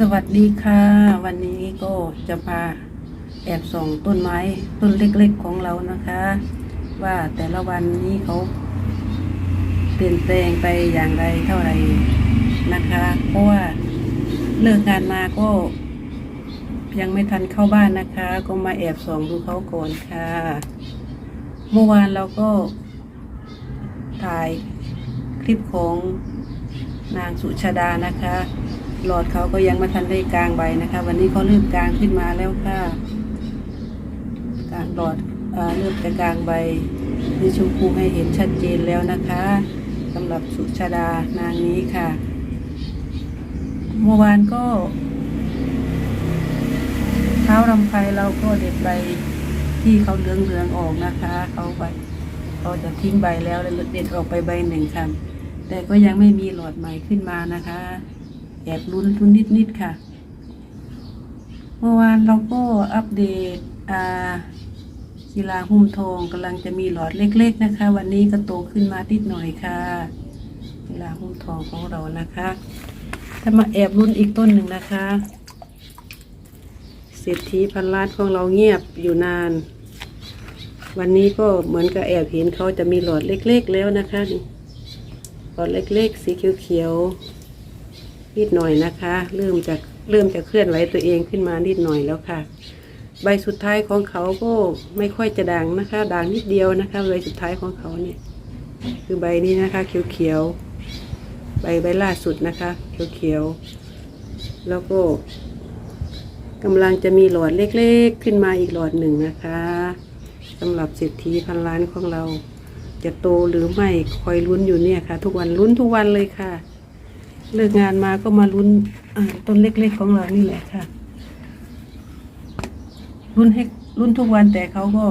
สวัสดีค่ะ วันนี้ก็จะมาแอบส่องต้นไม้ต้นเล็กๆของเรานะคะ ว่าแต่ละวันนี้เขาเปลี่ยนแปลงไปอย่างไรเท่าไรนะคะเพราะว่าเลิกงานมาก็ ยังไม่ทันเข้าบ้านนะคะ ก็มาแอบส่องดูเขาก่อนค่ะ เมื่อวานเราก็ถ่ายคลิปของนางสุชาดานะคะ หลอดเขาก็ยังไม่ทันได้กลางใบนะคะ วันนี้เขาเริ่มกลางขึ้นมาแล้วค่ะกลางหลอดเอ่อเริ่มจะกลางใบคือชมพูให้เห็นชัดเจนแล้วนะคะสำหรับสุชาดานางนี้ค่ะ เมื่อวานก็ เท้ารำไพเราก็เด็ดใบที่เขาเหลืองเหลืองๆออกนะคะ เขาไปเขาจะทิ้งใบแล้วแล้วเด็ดออกไปใบหนึ่งค่ะแต่ก็ยังไม่มีหลอดใหม่ขึ้นมานะคะ แอบลุ้นลุ้นนิดๆค่ะ เมื่อวานเราก็อัปเดตอ่ากีฬาหุ้มทองกำลังจะมีหลอดเล็ก ๆนะคะ วันนี้ก็โตขึ้นมานิดหน่อยค่ะกีฬาหุ้มทองของเรานะคะถ้ามาแอบลุ้นอีกต้นหนึ่งนะคะเศรษฐีพันล้านของเราเงียบอยู่นาน วันนี้ก็เหมือนกับแอบเห็นเขาจะมีหลอดเล็ก ๆ แล้วนะคะหลอดเล็ก ๆ สีเขียวๆ นิดหน่อยนะคะ เริ่มจากเริ่มจะเคลื่อนไหวตัวเองขึ้นมานิดหน่อยแล้วค่ะ ใบสุดท้ายของเขาก็ไม่ค่อยจะด่างนะคะด่างนิดเดียวนะคะใบสุดท้ายของเขาเนี่ย คือใบนี้นะคะ เขียวๆใบใบล่าสุดนะคะ เขียวๆแล้วก็กำลังจะมีหลอดเล็กๆ ขึ้นมาอีกหลอดหนึ่งนะคะสำหรับเศรษฐีพันล้านของเรา จะโตหรือไม่คอยลุ้นอยู่เนี่ยค่ะ ทุกวันลุ้นทุกวันเลยค่ะ เลิกงานมาก็มาลุ้นต้นเล็กๆของเรานี่แหละค่ะลุ้นให้ลุ้นทุกวันแต่เขาก็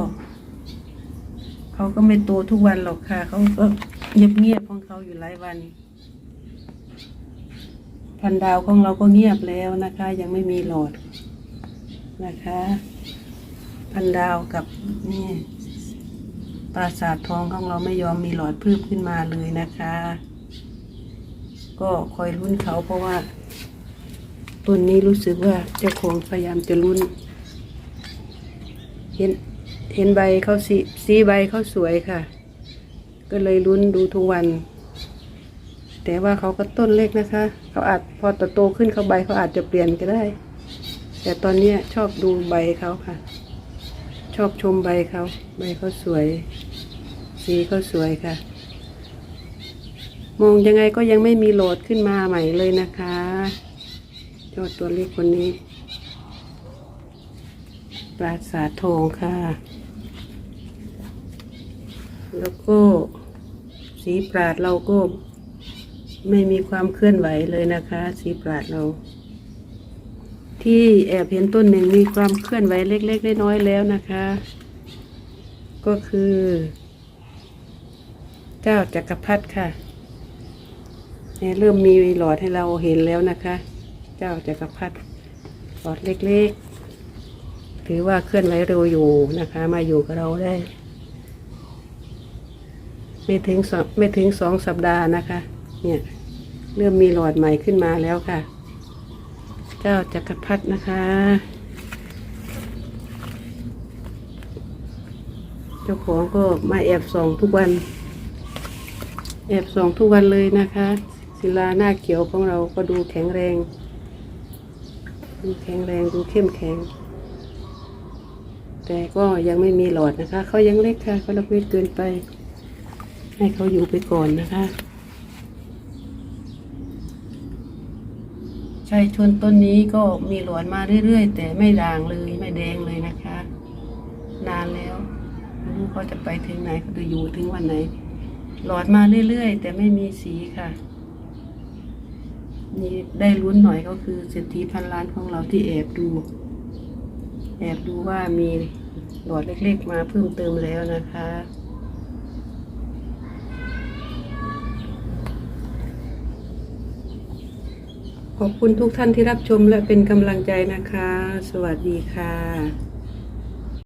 เขาก็ไม่โตทุกวันหรอกค่ะ เขาก็เงียบๆของเขาอยู่หลายวัน พันดาวของเราก็เงียบแล้วนะคะ ยังไม่มีหลอดนะคะ พันดาวกับนี่ปราสาททองของเราไม่ยอมมีหลอดเพิ่มขึ้นมาเลยนะคะ ก็คอยลุ้นเขาเพราะว่าต้นนี้รู้สึกว่าเจ้าของพยายามจะลุ้นเห็นเห็นใบเขาสีสีใบเขาสวยค่ะ ก็เลยลุ้นดูทุกวัน แต่ว่าเขาก็ต้นเล็กนะคะ เขาอาจพอโตขึ้นเขาใบเขาอาจจะเปลี่ยนก็ได้ แต่ตอนนี้ชอบดูใบเขาค่ะ ชอบชมใบเขา ใบเขาสวย สีเขาสวยค่ะ มองยังไงก็ยังไม่มีโหลดขึ้นมาใหม่เลยนะคะเจ้าตัวเล็กคนนี้ ปราสาททองค่ะ แล้วก็ สีปราดเราก็ ไม่มีความเคลื่อนไหวเลยนะคะ สีปราดเรา ที่แอบเห็นต้นหนึ่งมีความเคลื่อนไหวเล็กๆน้อยๆแล้วนะคะ ก็คือ เจ้าจักรพรรดิค่ะ เริ่มมีหลอดให้เราเห็นแล้วนะคะ เจ้าจักรพรรดิหลอดเล็กๆ ถือว่าเคลื่อนไหวเร็วอยู่นะคะ มาอยู่กับเราได้ ไม่ถึงสองไม่ถึงสองสัปดาห์นะคะ เนี่ย เริ่มมีหลอดใหม่ขึ้นมาแล้วค่ะ เจ้าจักรพรรดินะคะเจ้าของก็มาแอบส่องทุกวัน แอบส่องทุกวันเลยนะคะ ศิลาหน้าเขียวของเราก็ดูแข็งแรง ดูแข็งแรงดูเข้มแข็ง แต่ก็ยังไม่มีหลอดนะคะ เขายังเล็กค่ะเขาเล็กเกินไป ให้เขาอยู่ไปก่อนนะคะใช่ชนต้นนี้ก็มีหลอดมาเรื่อยๆ แต่ไม่ด่างเลยไม่แดงเลยนะคะ นานแล้วเขาจะไปถึงไหนเขาจะอยู่ถึงวันไหนหลอดมาเรื่อยๆ แต่ไม่มีสีค่ะ นี่ได้ลุ้นหน่อยก็คือเศรษฐีพันล้านของเราที่แอบดู แอบดูว่ามีหลอดเล็กๆมาเพิ่มเติมแล้วนะคะขอบคุณทุกท่านที่รับชมและเป็นกำลังใจนะคะ สวัสดีค่ะ